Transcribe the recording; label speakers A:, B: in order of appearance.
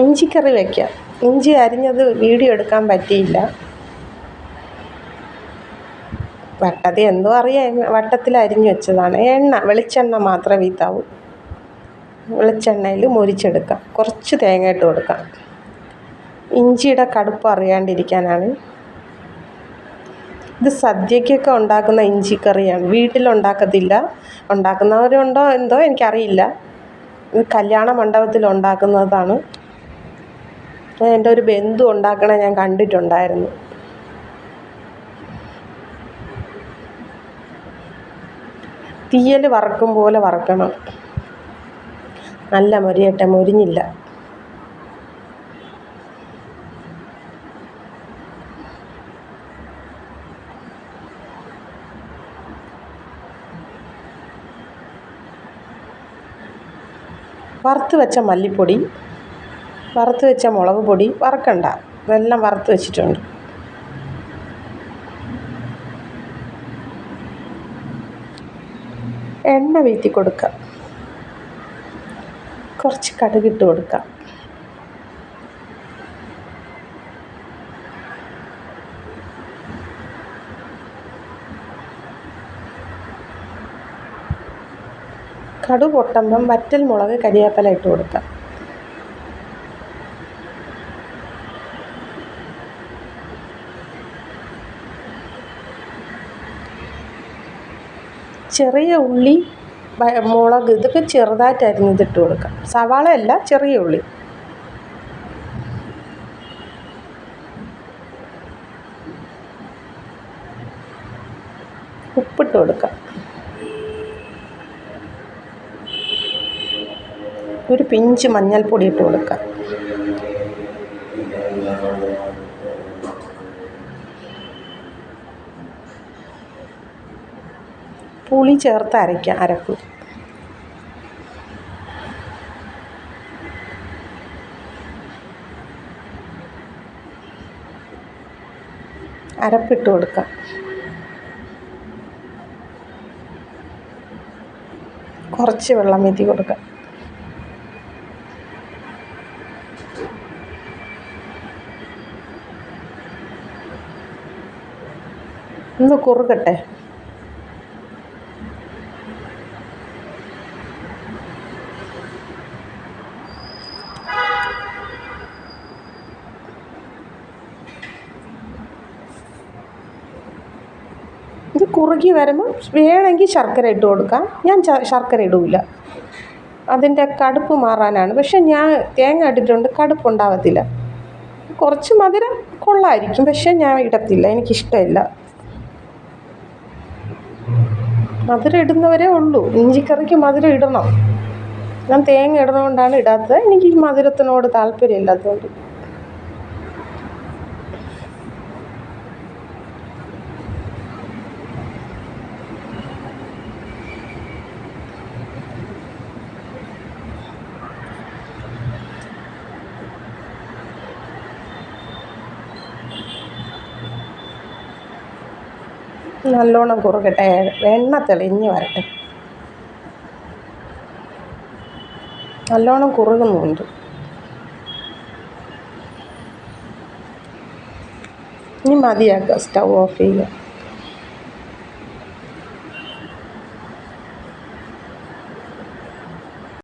A: ഇഞ്ചിക്കറി വയ്ക്കാം ഇഞ്ചി അരിഞ്ഞത് വീഡിയോ എടുക്കാൻ പറ്റിയില്ല. വട്ടത്തിൽ എന്തോ അറിയാം. വട്ടത്തിൽ അരിഞ്ഞു വെച്ചതാണ്. എണ്ണ വെളിച്ചെണ്ണ മാത്രമേ വീത്താവൂ. വെളിച്ചെണ്ണയിൽ മുരിച്ചെടുക്കാം. കുറച്ച് തേങ്ങ ഇട്ട് കൊടുക്കാം. ഇഞ്ചിയുടെ കടുപ്പ് അറിയാണ്ടിരിക്കാനാണ്. ഇത് സദ്യക്കൊക്കെ ഉണ്ടാക്കുന്ന ഇഞ്ചിക്കറിയാണ്. വീട്ടിലുണ്ടാക്കത്തില്ല ഉണ്ടാക്കുന്നവരുണ്ടോ എന്തോ എനിക്കറിയില്ല. ഇത് കല്യാണ മണ്ഡപത്തിൽ ഉണ്ടാക്കുന്നതാണ്. എന്റെ ഒരു ബന്ധു ഉണ്ടാക്കണേ ഞാൻ കണ്ടിട്ടുണ്ടായിരുന്നു. തീയൽ വറക്കും പോലെ വറക്കണം. നല്ല മൊരിയട്ടെ മൊരിഞ്ഞില്ല. വറുത്ത് വെച്ച മല്ലിപ്പൊടി വറുത്ത് വെച്ച മുളക് പൊടി വറക്കണ്ട. ഇതെല്ലാം വറുത്ത് വെച്ചിട്ടുണ്ട്. എണ്ണ വീഴ്ത്തി കൊടുക്കുക കുറച്ച് കടുകിട്ട് കൊടുക്കുക കടു പൊട്ടുമ്പം വറ്റൽ മുളക് കരിയാപ്പല ഇട്ട് കൊടുക്കുക ചെറിയ ഉള്ളി മുളക് ഇതൊക്കെ ചെറുതായിട്ട് അരിഞ്ഞിട്ട് കൊടുക്കാം സവാള അല്ല ചെറിയ ഉള്ളി. ഉപ്പിട്ട് കൊടുക്കാം ഒരു പിഞ്ച് മഞ്ഞൾപ്പൊടി ഇട്ട് കൊടുക്കാം പുളി ചേർത്ത് അരയ്ക്കുക അരപ്പ്. അരപ്പിട്ട് കൊടുക്കാം. കുറച്ച് വെള്ളം മെതി കൊടുക്കാം. ഒന്ന് കുറുകട്ടെ. ഇത് കുറുകി വരുമ്പോൾ വേണമെങ്കിൽ ശർക്കര ഇട്ട് കൊടുക്കാം. ഞാൻ ശർക്കര ഇടില്ല അതിന്റെ കടുപ്പ് മാറാനാണ്. പക്ഷെ ഞാൻ തേങ്ങ ഇട്ടിട്ടുണ്ട് കടുപ്പുണ്ടാകത്തില്ല കുറച്ച് മധുരം കൊള്ളായിരിക്കും. പക്ഷെ ഞാൻ ഇടത്തില്ല. എനിക്കിഷ്ടമില്ല. മധുരം ഇടുന്നവരേ ഉള്ളൂ. ഇഞ്ചിക്കറിക്ക് മധുരം ഇടണം. ഞാൻ തേങ്ങ ഇടുന്നതുകൊണ്ടാണ് ഇടാത്തത്. എനിക്ക് മധുരത്തിനോട് താല്പര്യം ഇല്ലാത്തതുകൊണ്ട് നല്ലോണം കുറുകട്ടെ എണ്ണ തെളിഞ്ഞു വരട്ടെ. നല്ലോണം കുറുകുന്നുണ്ട്. ഇനി മതിയാക്കുക സ്റ്റൗ ഓഫ് ചെയ്യുക.